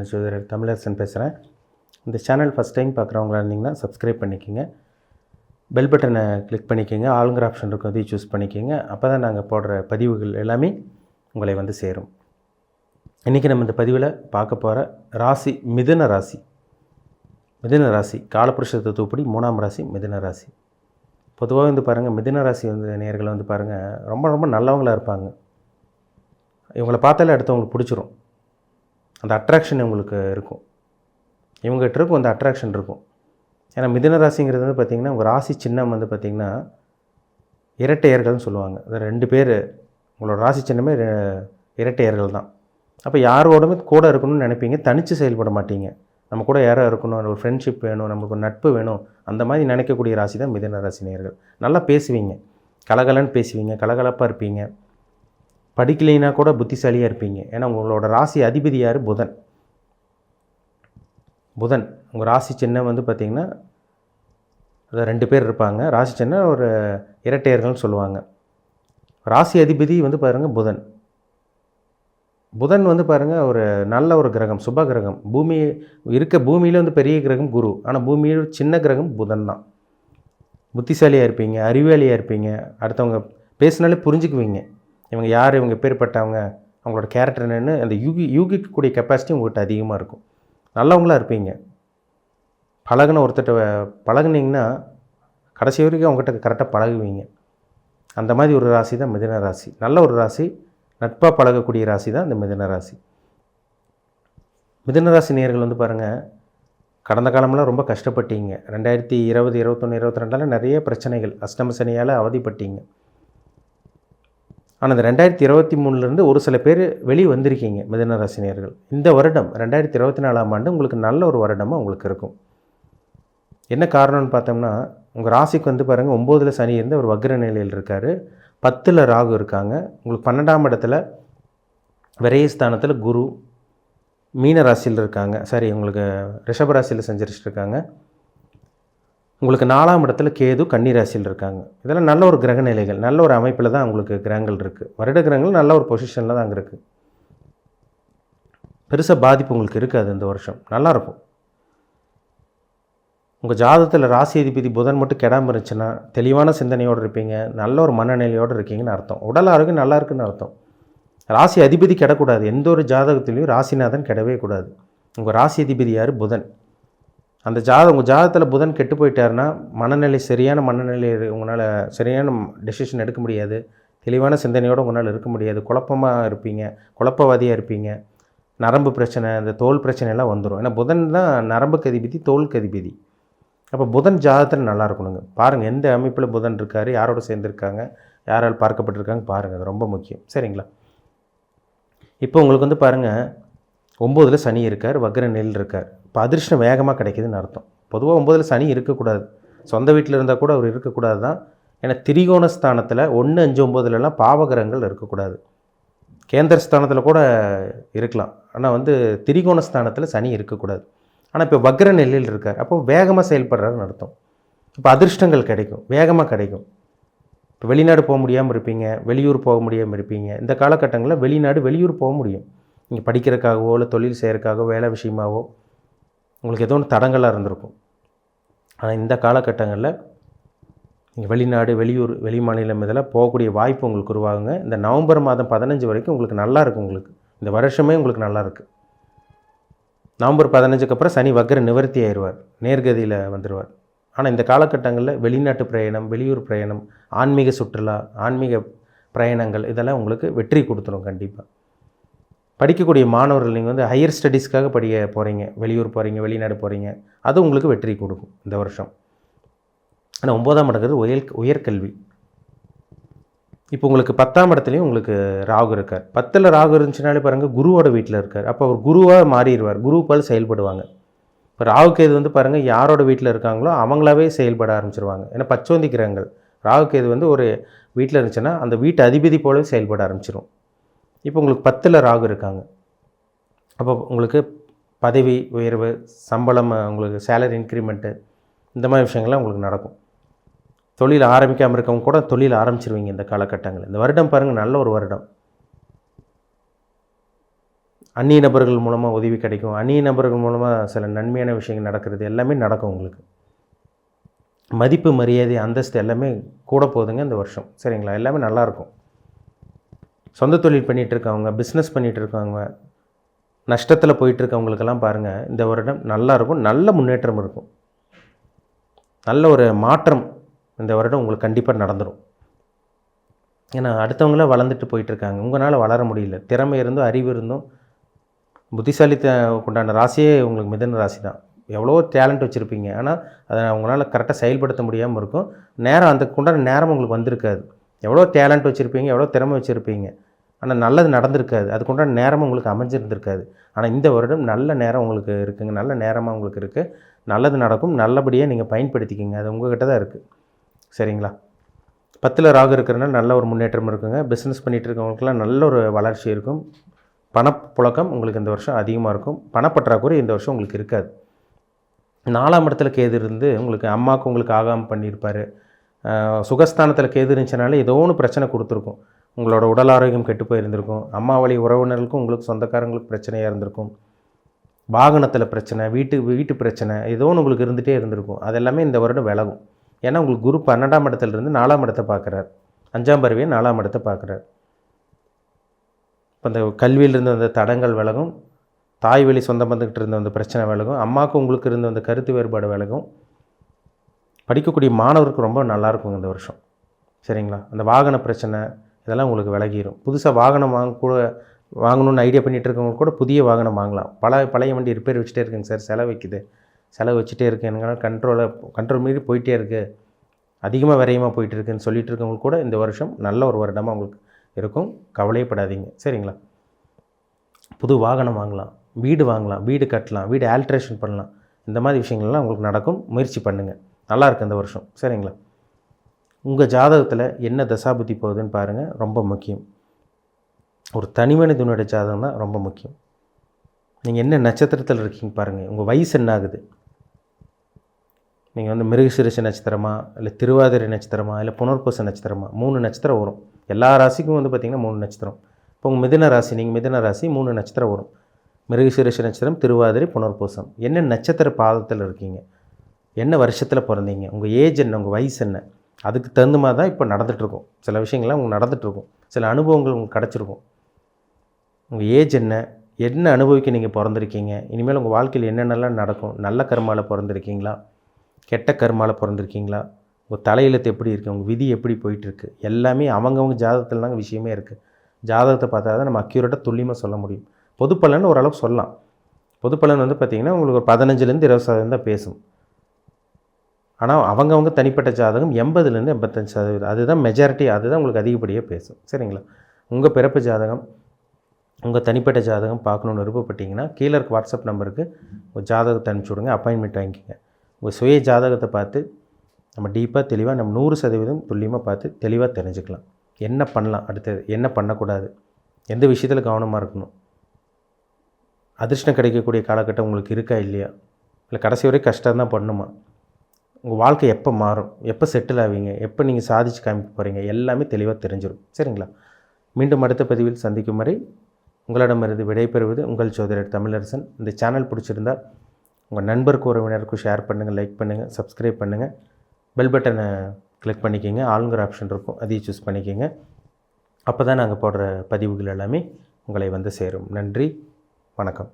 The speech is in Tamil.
நான் ஜோதிடர் தமிழரசன் பேசுகிறேன். இந்த சேனல் ஃபஸ்ட் டைம் பார்க்குறவங்களா இருந்தீங்கன்னா சப்ஸ்கிரைப் பண்ணிக்கோங்க. பெல் பட்டனை கிளிக் பண்ணிக்கோங்க. ஆளுங்கிற ஆப்ஷன் இருக்கும் அதையும் சூஸ் பண்ணிக்கோங்க. அப்போ தான் நாங்கள் போடுற பதிவுகள் எல்லாமே உங்களை வந்து சேரும். இன்றைக்கி நம்ம இந்த பதிவில் பார்க்க போகிற ராசி மிதுன ராசி. மிதுன ராசி காலபுருஷ தத்துவப்படி மூணாம் ராசி மிதுன ராசி. பொதுவாக வந்து பாருங்கள் மிதுன ராசி வந்து நேர்களை வந்து பாருங்கள் ரொம்ப ரொம்ப நல்லவங்களாக இருப்பாங்க. இவங்களை பார்த்தாலே அடுத்தவங்களுக்கு பிடிச்சிரும். அந்த அட்ராக்ஷன் உங்களுக்கு இருக்கும். இவங்ககிட்ட இருக்கும் அந்த அட்ராக்ஷன் இருக்கும். ஏன்னா மிதுன ராசிங்கிறது வந்து பார்த்திங்கன்னா உங்கள் ராசி சின்னம் வந்து பார்த்திங்கன்னா இரட்டையர்கள்னு சொல்லுவாங்க. அது ரெண்டு பேர் உங்களோட ராசி சின்னமே இரட்டையர்கள் தான். அப்போ யாரோடமே கூட இருக்கணும்னு நினைப்பீங்க தனித்து செயல்பட மாட்டீங்க. நம்ம கூட யாரோ இருக்கணும் ஒரு ஃப்ரெண்ட்ஷிப் வேணும் நமக்கு ஒரு நட்பு வேணும் அந்த மாதிரி நினைக்கக்கூடிய ராசி தான் மிதன ராசி நேர்கள் நல்லா பேசுவீங்க. கலகலன்னு பேசுவீங்க கலகலப்பாக இருப்பீங்க. படிக்கலைன்னா கூட புத்திசாலியாக இருப்பீங்க. ஏன்னா உங்களோட ராசி அதிபதி யார்? புதன். புதன். உங்கள் ராசி சின்னம் வந்து பார்த்திங்கன்னா அது ரெண்டு பேர் இருப்பாங்க. ராசி சின்னம் ஒரு இரட்டையர்கள்னு சொல்லுவாங்க. ராசி அதிபதி வந்து பாருங்கள் புதன். புதன் வந்து பாருங்கள் ஒரு நல்ல ஒரு கிரகம் சுப கிரகம். பூமி இருக்க பூமியில் வந்து பெரிய கிரகம் குரு. ஆனால் பூமியில் சின்ன கிரகம் புதன் தான். புத்திசாலியாக இருப்பீங்க அறிவாளியாக இருப்பீங்க. அடுத்தவங்க பேசினாலே புரிஞ்சுக்குவீங்க. இவங்க யார்? இவங்க பேர்பட்டவங்க அவங்களோட கேரக்டர் என்னென்னு அந்த யூகி யூகிக்கக்கூடிய கெப்பாசிட்டி உங்கள்கிட்ட அதிகமாக இருக்கும். நல்லவங்களா இருப்பீங்க. பழகுன ஒருத்தட்ட பழகுனீங்கன்னா கடைசி வரைக்கும் அவங்ககிட்ட கரெக்டாக பழகுவீங்க. அந்த மாதிரி ஒரு ராசி தான் மிதன ராசி. நல்ல ஒரு ராசி நட்பாக பழகக்கூடிய ராசி தான் இந்த மிதன ராசி. மிதன ராசி நேர்கள் வந்து பாருங்கள் கடந்த காலமெல்லாம் ரொம்ப கஷ்டப்பட்டீங்க. ரெண்டாயிரத்தி இருபது இருபத்தொன்று இருபத்தி ரெண்டால் நிறைய பிரச்சனைகள் அஷ்டம சனியால் அவதிப்பட்டீங்க. ஆனால் இந்த ரெண்டாயிரத்தி இருபத்தி மூணுலேருந்து ஒரு சில பேர் வெளியே வந்திருக்கீங்க மிதனராசினியர்கள் இந்த வருடம் ரெண்டாயிரத்தி இருபத்தி நாலாம் ஆண்டு உங்களுக்கு நல்ல ஒரு வருடமாக உங்களுக்கு இருக்கும். என்ன காரணம்னு பார்த்தோம்னா உங்கள் ராசிக்கு வந்து பாருங்கள் ஒம்போதில் சனி இருந்து ஒரு வக்ர நிலையில் இருக்கார். பத்தில் ராகு இருக்காங்க. உங்களுக்கு பன்னெண்டாம் இடத்துல விரயஸ்தானத்தில் குரு மீன ராசியில் இருக்காங்க. சாரி உங்களுக்கு ரிஷபராசியில் ராசியில் இருக்காங்க. உங்களுக்கு நாலாம் இடத்துல கேது கன்னிராசியில் இருக்காங்க. இதெல்லாம் நல்ல ஒரு கிரக நிலைகள் நல்ல ஒரு அமைப்பில் தான் உங்களுக்கு கிரகங்கள் இருக்குது வருட கிரகங்கள் நல்ல ஒரு பொசிஷனில் தான் அங்கே இருக்குது பெருசாக பாதிப்பு உங்களுக்கு இருக்காது இந்த வருஷம். நல்லாயிருக்கும் உங்கள் ஜாதகத்தில் ராசி அதிபதி புதன் மட்டும் கெடாமல் இருந்துச்சுன்னா தெளிவான சிந்தனையோடு இருப்பீங்க. நல்ல ஒரு மனநிலையோடு இருக்கீங்கன்னு அர்த்தம். உடல் ஆரோக்கியம் நல்லா இருக்குன்னு அர்த்தம். ராசி அதிபதி கெடக்கூடாது. எந்த ஒரு ஜாதகத்துலேயும் ராசிநாதன் கெடவே கூடாது. உங்கள் ராசி அதிபதி யார்? புதன். அந்த ஜாதகம் உங்கள் ஜாதகத்தில் புதன் கெட்டு போயிட்டாருன்னா மனநிலை சரியான மனநிலை உங்களால் சரியான டெசிஷன் எடுக்க முடியாது. தெளிவான சிந்தனையோடு உங்களால் இருக்க முடியாது. குழப்பமாக இருப்பீங்க குழப்பவாதியாக இருப்பீங்க. நரம்பு பிரச்சனை இந்த தோல் பிரச்சனையெல்லாம் வந்துடும் ஏன்னா புதன் தான் நரம்பு கதிபதி தோல் கதிபதி. அப்போ புதன் ஜாதகத்தில் நல்லா இருக்கணுங்க. பாருங்கள் எந்த அமைப்பில் புதன் இருக்கார் யாரோட சேர்ந்துருக்காங்க யாரால் பார்க்கப்பட்டிருக்காங்க பாருங்கள் அது ரொம்ப முக்கியம். சரிங்களா? இப்போ உங்களுக்கு வந்து பாருங்கள் ஒம்போதில் சனி இருக்கார் வக்ர நெல் இருக்கார். இப்போ அதிர்ஷ்டம் வேகமாக கிடைக்குதுன்னு அர்த்தம். பொதுவாக ஒம்போதில் சனி இருக்கக்கூடாது. சொந்த வீட்டில் இருந்தால் கூட அவர் இருக்கக்கூடாது தான் ஏன்னா திரிகோண ஸ்தானத்தில் ஒன்று அஞ்சு ஒம்போதுலலாம் பாவகிரகங்கள் இருக்கக்கூடாது. கேந்திர ஸ்தானத்தில் கூட இருக்கலாம். ஆனால் வந்து திரிகோண ஸ்தானத்தில் சனி இருக்கக்கூடாது. ஆனால் இப்போ வக்ர நெல்லில் இருக்கார். அப்போ வேகமாக செயல்படுறாருன்னு அர்த்தம். இப்போ அதிர்ஷ்டங்கள் கிடைக்கும். வேகமாக கிடைக்கும். இப்போ வெளிநாடு போக முடியாமல் இருப்பீங்க வெளியூர் போக முடியாமல் இருப்பீங்க. இந்த காலகட்டங்களில் வெளிநாடு வெளியூர் போக முடியும். நீங்கள் படிக்கிறதுக்காகவோ இல்லை தொழில் செய்கிறதுக்காகவோ வேலை விஷயமாவோ உங்களுக்கு ஏதோ ஒன்று தடங்களாக இருந்திருக்கும். ஆனால் இந்த காலகட்டங்களில் நீங்கள் வெளிநாடு வெளியூர் வெளி மாநிலம் இதெல்லாம் போகக்கூடிய வாய்ப்பு உங்களுக்கு உருவாகுங்க. இந்த நவம்பர் மாதம் பதினஞ்சு வரைக்கும் உங்களுக்கு நல்லா இருக்கும் உங்களுக்கு. இந்த வருஷமே உங்களுக்கு நல்லா இருக்குது நவம்பர் பதினஞ்சுக்கு அப்புறம் சனி வக்கர நிவர்த்தி ஆயிடுவார். நேர்கதியில் வந்துடுவார் ஆனால் இந்த காலகட்டங்களில் வெளிநாட்டு பிரயாணம் வெளியூர் பிரயாணம் ஆன்மீக சுற்றுலா ஆன்மீக பிரயாணங்கள் இதெல்லாம் உங்களுக்கு வெற்றி கொடுத்துரும் கண்டிப்பாக படிக்கக்கூடிய மாணவர்கள் நீங்கள் வந்து ஹையர் ஸ்டடீஸ்க்காக படிக்க போகிறீங்க வெளியூர் போகிறீங்க வெளிநாடு போகிறீங்க அது உங்களுக்கு வெற்றி கொடுக்கும் இந்த வருஷம். ஆனால் ஒம்போதாம் இடங்கிறது உயர் உயர்கல்வி. இப்போ உங்களுக்கு பத்தாம் இடத்துலையும் உங்களுக்கு ராகு இருக்கார். பத்தில் ராகு இருந்துச்சுனாலே பாருங்கள் குருவோட வீட்டில் இருக்கார். அப்போ அவர் குருவாக மாறிடுவார். குரு போல் செயல்படுவாங்க. இப்போ ராகுகேது வந்து பாருங்கள் யாரோட வீட்டில் இருக்காங்களோ அவங்களாவே செயல்பட ஆரம்பிச்சிருவாங்க. ஏன்னா பச்சோந்தி கிரகங்கள். ராகுகேது வந்து ஒரு வீட்டில் இருந்துச்சுன்னா அந்த வீட்டு அதிபதி போலவே செயல்பட ஆரம்பிச்சிடும் இப்போ உங்களுக்கு பத்தில் ராகு இருக்காங்க. அப்போ உங்களுக்கு பதவி உயர்வு சம்பளம் உங்களுக்கு சேலரி இன்க்ரிமெண்ட்டு இந்த மாதிரி விஷயங்கள்லாம் உங்களுக்கு நடக்கும். தொழில் ஆரம்பிக்காமல் இருக்கவங்க கூட தொழில் ஆரம்பிச்சிருவீங்க இந்த காலகட்டங்கள் இந்த வருடம் பாருங்கள் நல்ல ஒரு வருடம். அந்நிய நபர்கள் மூலமாக உதவி கிடைக்கும். அந்நிய நபர்கள் மூலமாக சில நன்மையான விஷயங்கள் நடக்கிறது எல்லாமே நடக்கும் உங்களுக்கு. மதிப்பு மரியாதை அந்தஸ்து எல்லாமே கூட போகுதுங்க இந்த வருஷம். சரிங்களா? எல்லாமே நல்லாயிருக்கும் சொந்த தொழில் பண்ணிகிட்டு இருக்கவங்க பிஸ்னஸ் பண்ணிகிட்டு இருக்கவங்க நஷ்டத்தில் போயிட்டுருக்கவங்களுக்கெல்லாம் பாருங்கள் இந்த வருடம் நல்லா இருக்கும் நல்ல முன்னேற்றம் இருக்கும். நல்ல ஒரு மாற்றம் இந்த வருடம் உங்களுக்கு கண்டிப்பாக நடந்துடும் ஏன்னா அடுத்தவங்களாம் வளர்ந்துட்டு போயிட்டுருக்காங்க. உங்களால் வளர முடியல. திறமை இருந்தும் அறிவு இருந்தும் புத்திசாலித்த உண்டான ராசியே உங்களுக்கு மிதன ராசி தான். எவ்வளோ டேலண்ட் வச்சுருப்பீங்க. ஆனால் அதை உங்களால் கரெக்டாக செயல்படுத்த முடியாமல் இருக்கும். நேரம் அந்த உண்டான நேரம் உங்களுக்கு வந்திருக்காது. எவ்வளோ டேலண்ட் வச்சுருப்பீங்க எவ்வளோ திறமை வச்சுருப்பீங்க. ஆனால் நல்லது நடந்திருக்காது. அதுக்குண்டான நேரமும் உங்களுக்கு அமைஞ்சிருந்திருக்காது. ஆனால் இந்த வருடம் நல்ல நேரம் உங்களுக்கு இருக்குங்க. நல்ல நேரமாக உங்களுக்கு இருக்குது நல்லது நடக்கும். நல்லபடியாக நீங்கள் பயன்படுத்திக்கிங்க. அது உங்கள்கிட்ட தான் இருக்குது சரிங்களா? பத்தில் ராகு இருக்கிறனால நல்ல ஒரு முன்னேற்றம் இருக்குங்க. பிஸ்னஸ் பண்ணிகிட்டு இருக்கவங்களுக்குலாம் நல்ல ஒரு வளர்ச்சி இருக்கும். பணப்புழக்கம் உங்களுக்கு இந்த வருஷம் அதிகமாக இருக்கும். பணப்பற்றாக்குறை இந்த வருஷம் உங்களுக்கு இருக்காது. நாலாம் இடத்துல கேது இருந்து உங்களுக்கு அம்மாவுக்கு உங்களுக்கு ஆகாமல் பண்ணியிருப்பார். சுகஸ்தானத்தில் கேது இருந்துச்சுனாலே ஏதோ ஒன்று பிரச்சனை கொடுத்துருக்கும். உங்களோட உடல் ஆரோக்கியம் கெட்டு போயிருந்திருக்கும். அம்மா வழி உறவினர்களுக்கும் உங்களுக்கு சொந்தக்காரங்களுக்கு பிரச்சனையாக இருந்திருக்கும். வாகனத்தில் பிரச்சனை வீட்டு வீட்டு பிரச்சனை ஏதோ ஒன்று உங்களுக்கு இருந்துகிட்டே இருந்திருக்கும். அது எல்லாமே இந்த வருடம் விலகும். ஏன்னா உங்களுக்கு குரு பன்னெண்டாம் இடத்துலேருந்து நாலாம் இடத்தை பார்க்குறார். அஞ்சாம் பருவியை நாலாம் இடத்தை பார்க்குறார். இப்போ இந்த கல்வியில் இருந்த அந்த தடங்கள் விலகும். தாய் வழி சொந்த பந்துக்கிட்டு இருந்த அந்த பிரச்சனை விலகும். அம்மாவுக்கு உங்களுக்கு இருந்த அந்த கருத்து வேறுபாடு விலகும். படிக்கக்கூடிய மாணவருக்கு ரொம்ப நல்லாயிருக்கும் இந்த வருஷம். சரிங்களா? அந்த வாகன பிரச்சனை இதெல்லாம் உங்களுக்கு விலகிடும் புதுசாக வாகனம் வாங்க கூட வாங்கணும்னு ஐடியா பண்ணிகிட்டு இருக்கவங்க கூட புதிய வாகனம் வாங்கலாம். பல பழைய வண்டி ரிப்பேர் வச்சுட்டே இருக்குங்க சார் செலவு வைக்குது. செலவு வச்சுட்டே இருக்கு. எனக்கு கண்ட்ரோலை கண்ட்ரோல் மீறி போயிட்டே இருக்குது அதிகமாக விரையமாக போயிட்டு இருக்குன்னு சொல்லிட்டு இருக்கவங்களுக்கு கூட இந்த வருஷம் நல்ல ஒரு வருடமாக உங்களுக்கு இருக்கும். கவலையப்படாதீங்க. சரிங்களா? புது வாகனம் வாங்கலாம். வீடு வாங்கலாம். வீடு கட்டலாம். வீடு ஆல்ட்ரேஷன் பண்ணலாம். இந்த மாதிரி விஷயங்கள்லாம் உங்களுக்கு நடக்கும். முயற்சி பண்ணுங்கள் நல்லா இருக்குது இந்த வருஷம். சரிங்களா? உங்கள் ஜாதகத்தில் என்ன தசாபுத்தி போகுதுன்னு பாருங்கள் ரொம்ப முக்கியம். ஒரு தனி மனிதனுடைய ஜாதகம் தான் ரொம்ப முக்கியம். நீங்கள் என்ன நட்சத்திரத்தில் இருக்கீங்க பாருங்கள் உங்கள் வயசு என்ன ஆகுது? நீங்கள் வந்து மிருகசிரிச நட்சத்திரமா? இல்லை திருவாதிரை நட்சத்திரமா? இல்லை புனர்பூச நட்சத்திரமா? மூணு நட்சத்திரம் வரும். எல்லா ராசிக்கும் வந்து பார்த்திங்கன்னா மூணு நட்சத்திரம். இப்போ உங்கள் மிதன ராசி நீங்கள் மிதன ராசி மூணு நட்சத்திரம் வரும். மிருகசிரிச நட்சத்திரம் திருவாதிரை புனர்பூசம். என்ன நட்சத்திர பாதத்தில் இருக்கீங்க? என்ன வருஷத்தில் பிறந்தீங்க? உங்கள் ஏஜ் என்ன? உங்கள் வயசு என்ன? அதுக்கு தகுந்த மாதிரி தான் இப்போ நடந்துகிட்ருக்கும் சில விஷயங்கள்லாம் உங்களுக்கு நடந்துகிட்ருக்கும் சில அனுபவங்கள் உங்களுக்கு கிடச்சிருக்கும். உங்கள் ஏஜ் என்ன? என்ன அனுபவிக்க நீங்கள் பிறந்திருக்கீங்க? இனிமேல் உங்கள் வாழ்க்கையில் என்னென்னலாம் நடக்கும்? நல்ல கர்மாவில் பிறந்திருக்கீங்களா? கெட்ட கர்மாவில் பிறந்திருக்கீங்களா? உங்கள் தலையெழுத்து எப்படி இருக்குது உங்கள் விதி எப்படி போயிட்டுருக்கு? எல்லாமே அவங்கவுங்க ஜாதகத்தில் தாங்க விஷயமே இருக்குது ஜாதகத்தை பார்த்தா தான் நம்ம அக்யூரேட்டாக துல்லியமாக சொல்ல முடியும். பொதுப்பலன் ஓரளவுக்கு சொல்லலாம். பொதுப்பலன் வந்து பார்த்திங்கன்னா உங்களுக்கு ஒரு பதினஞ்சுலேருந்து இருபது சதவீதம் தான் பேசும். ஆனால் அவங்கவுங்க தனிப்பட்ட ஜாதகம் எண்பதுலேருந்து எண்பத்தஞ்சு சதவீதம். அதுதான் மெஜாரிட்டி அதுதான் உங்களுக்கு அதிகப்படியாக பேசும். சரிங்களா? உங்கள் பிறப்பு ஜாதகம் உங்கள் தனிப்பட்ட ஜாதகம் பார்க்கணுன்னு விருப்பப்பட்டீங்கன்னா கீழே இருக்க வாட்ஸ்அப் நம்பருக்கு ஒரு ஜாதகத்தை அனுப்பிச்சி விடுங்க அப்பாயின்மெண்ட் வாங்கிக்கோங்க. உங்கள் சுய ஜாதகத்தை பார்த்து நம்ம டீப்பாக தெளிவாக நம்ம நூறு சதவீதம் துல்லியமாக பார்த்து தெளிவாக தெரிஞ்சுக்கலாம். என்ன பண்ணலாம்? அடுத்தது என்ன பண்ணக்கூடாது? எந்த விஷயத்தில் கவனமாக இருக்கணும்? அதிர்ஷ்டம் கிடைக்கக்கூடிய காலகட்டம் உங்களுக்கு இருக்கா இல்லையா? இல்லை கடைசி வரை கஷ்டம் தான் பண்ணுமா உங்கள் வாழ்க்கை எப்போ மாறும்? எப்போ செட்டில் ஆவீங்க? எப்போ நீங்கள் சாதிச்சு காமிக்க போகிறீங்க எல்லாமே தெளிவாக தெரிஞ்சிடும் சரிங்களா? மீண்டும் அடுத்த பதிவில் சந்திக்கும் வரை உங்களிடமிருந்து விடைபெறுவது உங்கள் சோதரர் தமிழரசன். இந்த சேனல் பிடிச்சிருந்தா உங்கள் நண்பருக்கு உறவினருக்கும் ஷேர் பண்ணுங்கள் லைக் பண்ணுங்கள் சப்ஸ்கிரைப் பண்ணுங்கள் பெல் பட்டனை கிளிக் பண்ணிக்கோங்க. ஆளுங்கிற ஆப்ஷன் இருக்கும். அதையும் சூஸ் பண்ணிக்கோங்க. அப்போ தான் நாங்கள் போடுற பதிவுகள் எல்லாமே உங்களை வந்து சேரும். நன்றி. வணக்கம்.